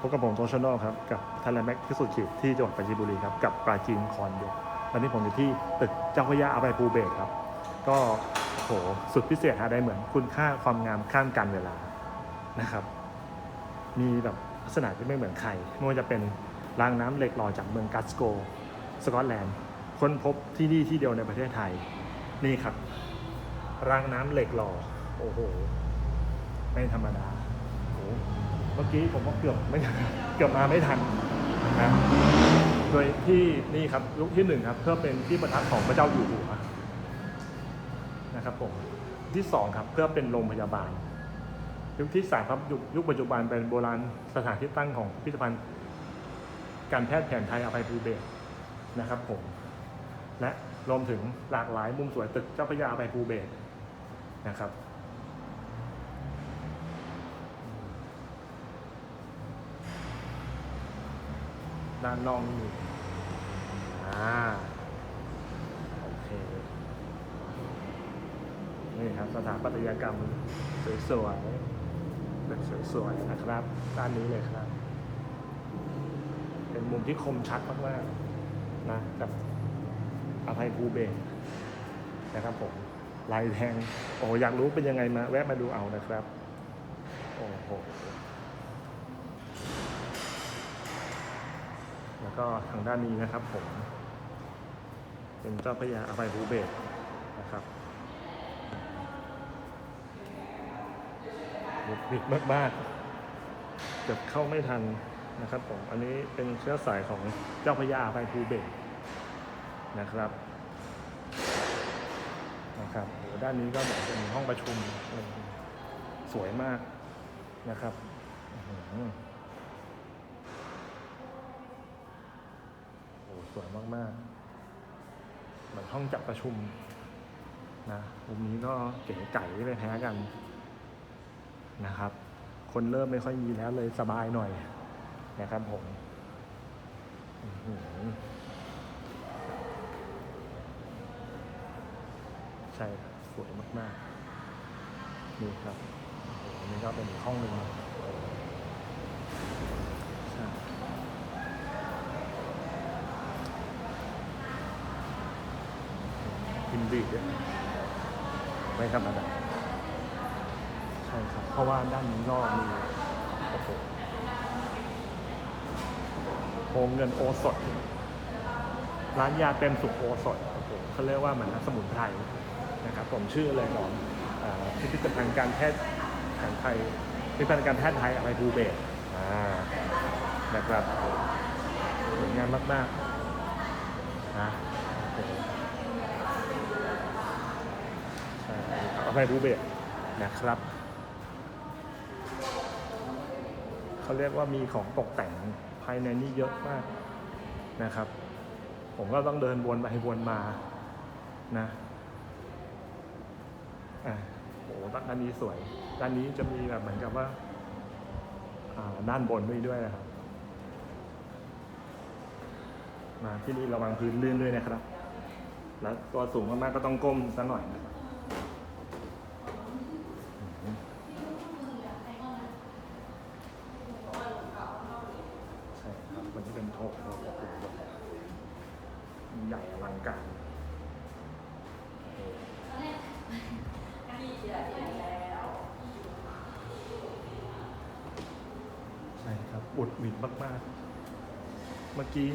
พบกับผมโตชโนครับ กับไทยแลนด์แม็กพิสุทธิ์ขีดที่จังหวัดปราจีนบุรีครับ กับปราจีนคอนโดตอนนี้ผมอยู่ที่ตึกเจ้าพระยาอาภัยภูเบศครับ ก็โหสุดพิเศษฮะได้เหมือนคุณค่าความงามข้ามกันเวลานะครับ มีแบบลักษณะที่ไม่เหมือนใครไม่ว่าจะเป็นรางน้ำเหล็กหล่อจากเมืองกัสโก สกอตแลนด์ ค้นพบที่นี่ที่เดียวในประเทศไทย นี่ครับ รางน้ำเหล็กหล่อ โอ้โห ไม่ธรรมดาโอ้ มื่อกี้ผมก็เกือบไม่เกือบมาไม่ทันนะโดยที่นี่ครับยุคที่หนึ่งครับเพื่อเป็นที่ประทับของพระเจ้าอยู่หัวนะครับผมที่สองครับเพื่อเป็นโรงพยาบาล ยุคที่สามครับยุคยุคปัจจุบันเป็นโบราณสถานที่ตั้งของพิพิธภัณฑ์การแพทย์แผนไทยอภัยภูเบศนะครับผมและรวมถึงหลากหลายมุมสวยตึกเจ้าพระยาอภัยภูเบศนะครับ ด้านนอกนี่อ่าโอเคนี่ครับสถาปัตยกรรมสวยๆแบบสวยๆนะครับ ด้านนี้เลยครับ เป็นมุมที่คมชัดมากๆนะกับอาภัยภูเบศนะครับผมลายแทง โอ้อยากรู้เป็นยังไงมา แวะมาดูเอานะครับ โอ้โห ก็ทางด้านนี้นะครับผม เป็นเจ้าพระยาอภัยภูเบศนะครับบุกบิดมากๆเกือบเข้าไม่ทันนะครับผม อันนี้เป็นเชื้อสายของเจ้าพระยาอภัยภูเบศนะครับนะครับด้านนี้ก็เหมือนเป็นห้องประชุมสวยมากนะครับ วยมากๆ เหมือนห้องจัดประชุมนะมุมนี้ก็เก๋ไก่ไม่แพ้กันนะครับ คนเริ่มไม่ค่อยมีแล้วเลยสบายหน่อยนะครับผมใช่สวยมากๆนี่ครับอันนี้ก็เป็นห้องหนึ่งใช่ินดีด้วยไม่ธรรมดาใช่ครับ เพราะว่าด้านนี้ก็มีโอ้โหโงเงินโอสถร้านยาเต็มสุขโอสถโอ้โหเขาเรียกว่าเหมือนสมุนไพรนะครับ ผมชื่อเลยของอ่าพิพิธภัณฑ์การแพทย์แผนไทยพิพิธภัณฑ์การแพทย์ไทยอะไรภูเบศนะครับสวยงามมากๆนะโอ้โห ใช่เอาไปบูเบะนะครับ เขาเรียกว่ามีของตกแต่งภายในนี่เยอะมากนะครับ ผมก็ต้องเดินวนไปวนมานะอะโอ้ด้านนี้สวย ด้านนี้จะมีแบบเหมือนกับว่าอ่าด้านบนด้วยด้วยนะครับ มาที่นี่ระวังพื้นลื่นด้วยนะครับ แล้วตัวสูงมากๆก็ต้องก้มซะหน่อยนะครับ ใช่ครันนี้เป็นโถงเราโอ้โหแบบใหญ่อลังการโอ้โหใช่ครับอุดหวิดมาก ๆ เมื่อกี้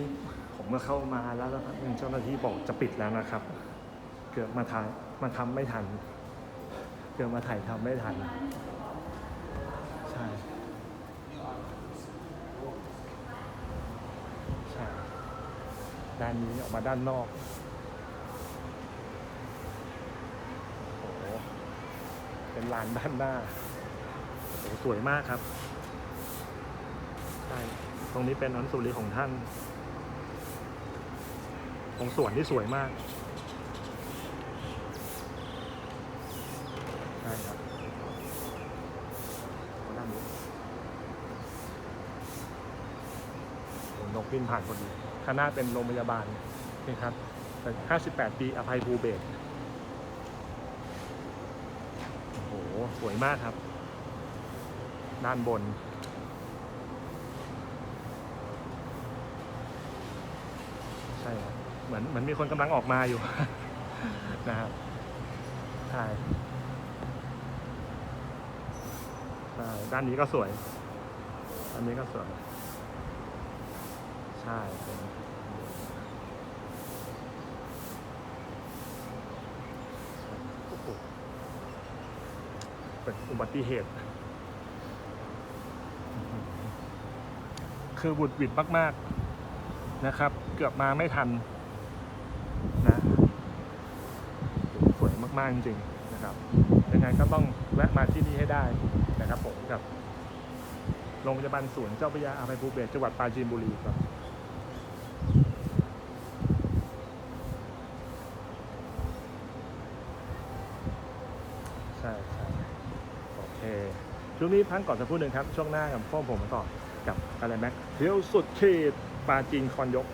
ผมก็เข้ามาแล้วแล้วครับเจ้าหน้าที่บอกจะปิดแล้วนะครับ เกือบมาถ่ายมาทำไม่ทัน เกือบมาถ่ายทำไม่ทัน ใช่ ใช่ ด้านนี้ออกมาด้านนอกโอ้โหเป็นลานด้านหน้าโอ้โหสวยมากครับใช่ตรงนี้เป็นอนุสาวรีย์ของท่าน ของสวนที่สวยมากใช่ครับด้านนี้นกบินผ่านพอดี ข้างหน้าเป็นโรงพยาบาลนี่ครับ58 ปีอภัยภูเบศโอ้โห สวยมากครับ ด้านบน ใช่ครับเหมือนเหมือนมีคนกำลังออกมาอยู่ นะครับใช่ด้านนี้ก็สวย อันนี้ก็สวย ใช่เป็นอุบัติเหตุ คือบุดหวิดมาก ๆ นะครับ เกือบมาไม่ทัน นะสวยมาก ๆ จริงๆนะครับ ยังไงก็ต้องแวะมาที่นี่ให้ได้นะครับผมกับโรงพยาบาลศูนย์เจ้าพระยาอาภัยภูเบศจังหวัดปราจีนบุรีครับ ใช่ใช่โอเคช่วงนี้พักก่อนจะพูดหนึ่งครับ ช่วงหน้ากับพ่อผมต่อกับอะไรแม็กเที่ยวสุดขีดปลาจีนคอนยก